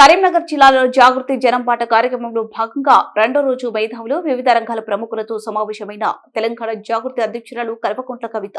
కరీంనగర్ జిల్లాలో జాగృతి జనంపాట కార్యక్రమంలో భాగంగా రెండో రోజు మేధావులు వివిధ రంగాల ప్రముఖులతో సమావేశమైన తెలంగాణ జాగృతి అధ్యక్షురాలు కల్వకుంట్ల కవిత.